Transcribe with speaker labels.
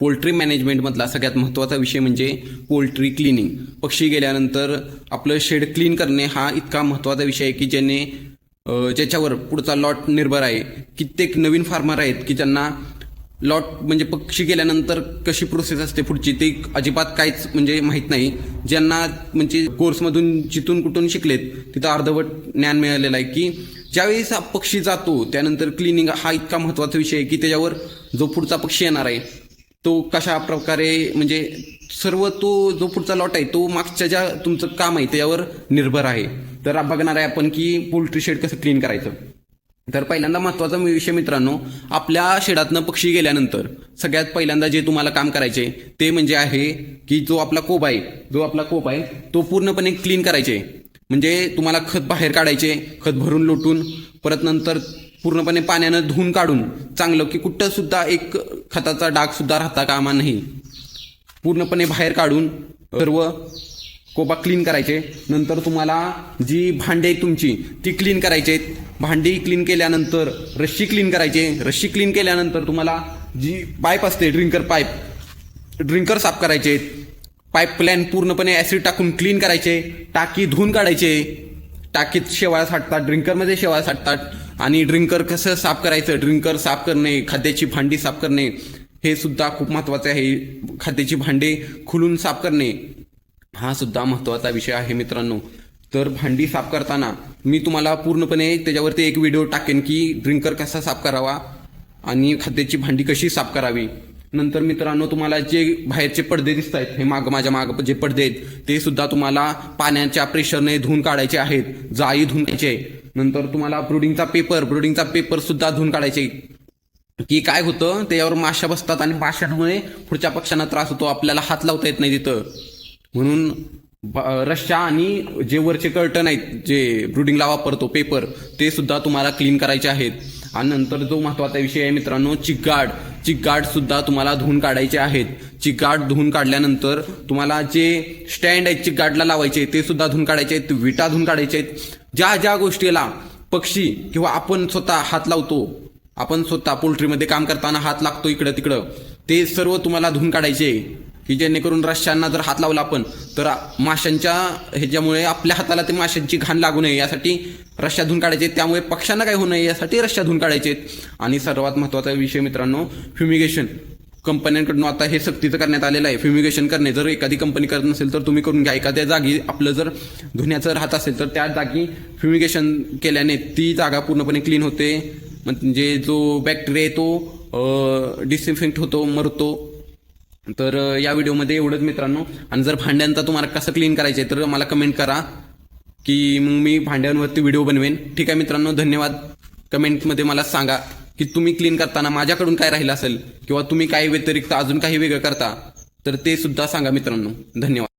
Speaker 1: Poultry मॅनेजमेंटमधला सगळ्यात महत्त्वाचा विषय म्हणजे पोल्ट्री क्लिनिंग. पक्षी गेल्यानंतर आपलं शेड क्लीन करणे हा इतका महत्त्वाचा विषय आहे की ज्याने ज्याच्यावर पुढचा लॉट निर्भर आहे. कित्येक नवीन फार्मर आहेत की ज्यांना लॉट म्हणजे पक्षी गेल्यानंतर कशी प्रोसेस असते पुढची ते अजिबात काहीच म्हणजे माहीत नाही. ज्यांना म्हणजे कोर्समधून जिथून कुठून शिकलेत तिथं अर्धवट ज्ञान मिळालेलं आहे की ज्यावेळेस पक्षी जातो त्यानंतर क्लिनिंग हा इतका महत्त्वाचा विषय आहे की त्याच्यावर जो पुढचा पक्षी येणार आहे तो कशा प्रकारे म्हणजे सर्व तो जो पुढचा लॉट आहे तो मागच्या ज्या तुमचं काम आहे त्याच्यावर निर्भर आहे. तर बघणार आहे आपण की पोल्ट्री शेड कसं क्लीन करायचं. तर पहिल्यांदा महत्त्वाचा विषय मित्रांनो आपल्या शेडातनं पक्षी गेल्यानंतर सगळ्यात पहिल्यांदा जे तुम्हाला काम करायचे ते म्हणजे आहे की जो आपला कोप आहे जो आपला कोप आहे तो पूर्णपणे क्लीन करायचे. म्हणजे तुम्हाला खत बाहेर काढायचे खत भरून लोटून परत नंतर पूर्णपणे पाण्यानं धुवून काढून चांगलं की कुठं सुद्धा एक खताचा डाग सुद्धा राहता कामा नाही. पूर्णपणे बाहेर काढून सर्व कोबा क्लीन करायचे. नंतर तुम्हाला जी भांडी आहेत तुमची ती क्लीन करायची. आहेत भांडी क्लीन केल्यानंतर रश्शी क्लीन करायचे. रश्शी क्लीन केल्यानंतर तुम्हाला जी पाईप असते ड्रिंकर पाईप ड्रिंकर साफ करायचे. पाईप प्लॅन पूर्णपणे ॲसिड टाकून क्लीन करायचे. टाकी धुवून काढायचे. टाकीत शेवाळ साठतात ड्रिंकरमध्ये शेवाळ साठतात. आणि ड्रिंकर कसं साफ करायचं? ड्रिंकर साफ करणे खाद्याची भांडी साफ करणे हे सुद्धा खूप महत्त्वाचे आहे. खाद्याची भांडे खुलून साफ करणे हा सुद्धा महत्त्वाचा विषय आहे मित्रांनो. तर भांडी साफ करताना मी तुम्हाला पूर्णपणे त्याच्यावरती एक व्हिडिओ टाकेन की ड्रिंकर कसा साफ करावा आणि खाद्याची भांडी कशी साफ करावी. नंतर मित्रांनो तुम्हाला जे बाहेरचे पडदे दिसत आहेत हे माग माझ्या माग जे पडदे आहेत ते सुद्धा तुम्हाला पाण्याच्या प्रेशरने धुवून काढायचे आहेत जाळी धुवून काढायचे नंतर तुम्हाला ब्रुडिंगचा पेपर ब्रुडिंगचा पेपर सुद्धा धुवून काढायचे. की काय होतं त्याच्यावर माशा बसतात आणि माशांमुळे पुढच्या पक्ष्यांना त्रास होतो आपल्याला हात लावता येत नाही तिथं. म्हणून ब- रश्या आणि जे वरचे कर्टन आहेत जे ब्रुडिंगला वापरतो पेपर ते सुद्धा तुम्हाला क्लीन करायचे आहेत. आणि नंतर जो महत्त्वाचा विषय आहे मित्रांनो चिकाड. चिकगाड सुद्धा तुम्हाला धुवून काढायचे आहेत. चिकगाड धुवून काढल्यानंतर तुम्हाला जे स्टँड आहेत चिकगाडला लावायचे ते सुद्धा धुवून काढायचे आहेत विटा धुवून काढायचे आहेत. ज्या ज्या गोष्टीला पक्षी किंवा आपण स्वतः हात लावतो आपण स्वतः पोल्ट्रीमध्ये काम करताना हात लागतो इकडं तिकडं ते सर्व तुम्हाला धुवून काढायचे. की जेणेकरून रश्यांना जर हात लावला आपण तर माशांच्या ह्याच्यामुळे आपल्या हाताला ते माशांची घाण लागू नये यासाठी रश्या धुवून काढायचे. त्यामुळे पक्ष्यांना काय होऊ नये यासाठी रश्या धुवून काढायचे. आणि सर्वात महत्त्वाचा विषय मित्रांनो फ्युमिगेशन कंपन्यांकडून आता हे सक्तीचं करण्यात आलेलं आहे. फ्युमिगेशन करणे. जर एखादी कंपनी करत नसेल तर तुम्ही करून घ्या. एखाद्या जागी आपलं जर धुण्याचं राहत असेल तर त्या जागी फ्युमिगेशन केल्याने ती जागा पूर्णपणे क्लीन होते. म्हणजे जो बॅक्टेरिया आहे तो डिसइन्फेक्ट होतो मरतो. तर या व्हिडिओमध्ये एवढंच मित्रांनो. आणि जर भांड्यांचा तुम्हाला कसं क्लीन करायचं आहे तर मला कमेंट करा की मग मी भांड्यांवरती व्हिडिओ बनवेन. ठीक आहे मित्रांनो धन्यवाद. कमेंटमध्ये मला सांगा की तुम्ही क्लीन करताना माझ्याकडून काय राहिलं असेल? किंवा तुम्ही काही व्यतिरिक्त अजून काही वेगळं करता? तर ते सुद्धा सांगा मित्रांनो. धन्यवाद.